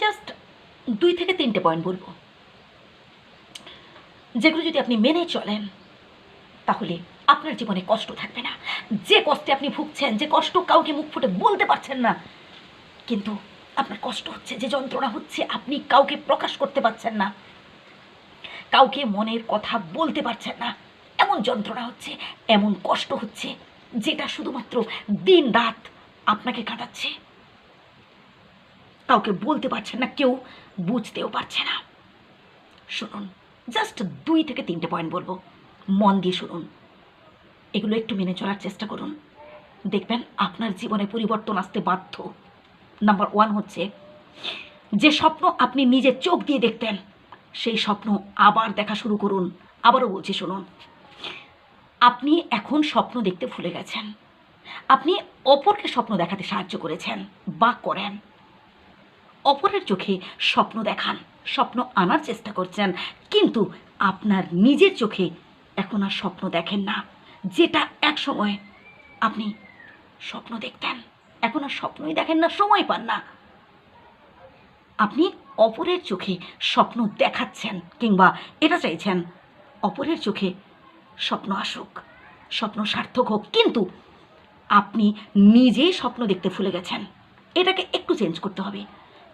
Just দুই থেকে তিনটে পয়েন্ট বলব। যেগুলো যদি আপনি মেনে চলেন, তাহলে আপনার জীবনে কষ্ট থাকবে না। যে কষ্টে আপনি ভুগছেন, যে কষ্ট কাউকে মুখ ফুটে বলতে পারছেন না, কিন্তু আপনার কষ্ট হচ্ছে, যে যন্ত্রণা হচ্ছে, আপনি কাউকে প্রকাশ করতে পারছেন না। কাউকে মনের কথা বলতে পারছেন না। এমন যন্ত্রণা হচ্ছে, এমন কষ্ট হচ্ছে, যেটা শুধুমাত্র দিন রাত আপনাকে কাটাচ্ছে। কাউকে বলতে পারছেন না, কেউ বুঝতেও পারছে না। শুনুন জাস্ট দুই থেকে তিনটে পয়েন্ট বলব। মন দিয়ে শুনুন। এগুলো একটু মেনে চলার চেষ্টা করুন। দেখবেন আপনার জীবনে পরিবর্তন আসতে বাধ্য। নাম্বার ওয়ান হচ্ছে, যে স্বপ্ন আপনি নিজের চোখ দিয়ে দেখতেন, সেই স্বপ্ন আবার দেখা শুরু করুন। আবারও বলছি, শুনুন। আপনি এখন স্বপ্ন দেখতে ভুলে গেছেন। আপনি অপরকে স্বপ্ন দেখাতে সাহায্য করেছেন বা করেন। অপরের চোখে স্বপ্ন দেখান, স্বপ্ন আনার চেষ্টা করছেন, কিন্তু আপনার নিজের চোখে এখন আর স্বপ্ন দেখেন না। যেটা এক সময় আপনি স্বপ্ন দেখতেন, এখন আর স্বপ্নই দেখেন না, সময় পান না। আপনি অপরের চোখে স্বপ্ন দেখাচ্ছেন কিংবা এটা চাইছেন, অপরের চোখে স্বপ্ন আসুক, স্বপ্ন সার্থক হোক, কিন্তু আপনি নিজেই স্বপ্ন দেখতে ভুলে গেছেন। এটাকে একটু চেঞ্জ করতে হবে।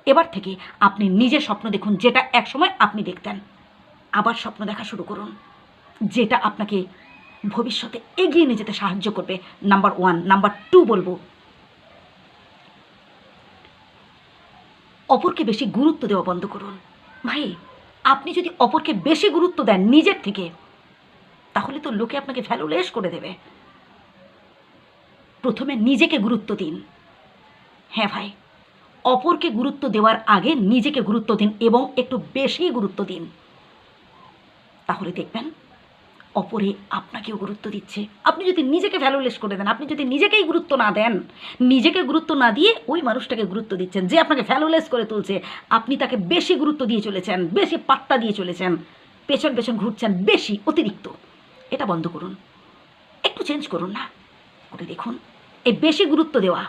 এবার থেকে আপনি নিজে স্বপ্ন দেখুন, যেটা একসময় আপনি দেখতেন। আবার স্বপ্ন দেখা শুরু করুন, যেটা আপনাকে ভবিষ্যতে এগিয়ে নিয়ে যেতে সাহায্য করবে। Number one. নাম্বার টু বলব, অপরকে বেশি গুরুত্ব দেওয়া বন্ধ করুন। ভাই, আপনি যদি অপরকে বেশি গুরুত্ব দেন নিজের থেকে, তাহলে তো লোকে আপনাকে ভ্যালুলেস করে দেবে। প্রথমে নিজেকে গুরুত্ব দিন। হ্যাঁ ভাই অপরকে গুরুত্ব দেওয়ার আগে নিজেকে গুরুত্ব দিন এবং একটু বেশি গুরুত্ব দিন। তাহলে দেখবেন, অপরে আপনাকেও গুরুত্ব দিচ্ছে। আপনি যদি নিজেকে ভ্যালুলেস করে দেন, আপনি যদি নিজেকেই গুরুত্ব না দেন, নিজেকে গুরুত্ব না দিয়ে ওই মানুষটাকে গুরুত্ব দিচ্ছেন, যে আপনাকে ভ্যালুলেস করে তুলছে, আপনি তাকে বেশি গুরুত্ব দিয়ে চলেছেন, বেশি পাত্তা দিয়ে চলেছেন, পেছন পেছন ঘুরছেন, বেশি অতিরিক্ত। এটা বন্ধ করুন। একটু চেঞ্জ করুন না। করে দেখুন, এই বেশি গুরুত্ব দেওয়া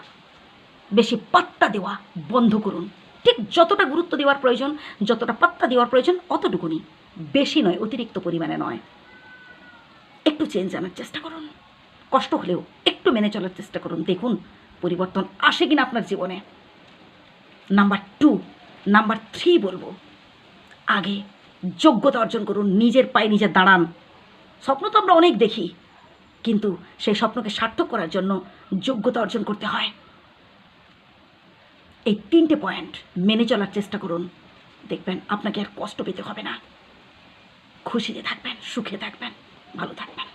বেশি পাত্তা দেওয়া বন্ধ করুন। ঠিক যতটা গুরুত্ব দেওয়ার প্রয়োজন, যতটা পাত্তা দেওয়ার প্রয়োজন, অতটুকুনি। বেশি নয়, অতিরিক্ত পরিমাণে নয়। একটু চেঞ্জ আনার চেষ্টা করুন। কষ্ট হলেও একটু মেনে চলার চেষ্টা করুন। দেখুন, পরিবর্তন আসে কিনা আপনার জীবনে। নাম্বার টু নাম্বার থ্রি বলব। আগে যোগ্যতা অর্জন করুন, নিজের পায়ে নিজে দাঁড়ান। স্বপ্ন তো আমরা অনেক দেখি, কিন্তু সেই স্বপ্নকে সার্থক করার জন্য যোগ্যতা অর্জন করতে হয়। এই তিনটে পয়েন্ট মেনে চলার চেষ্টা করুন। দেখবেন আপনাকে আর কষ্ট পেতে হবে না। খুশিতে থাকবেন, সুখে থাকবেন, ভালো থাকবেন।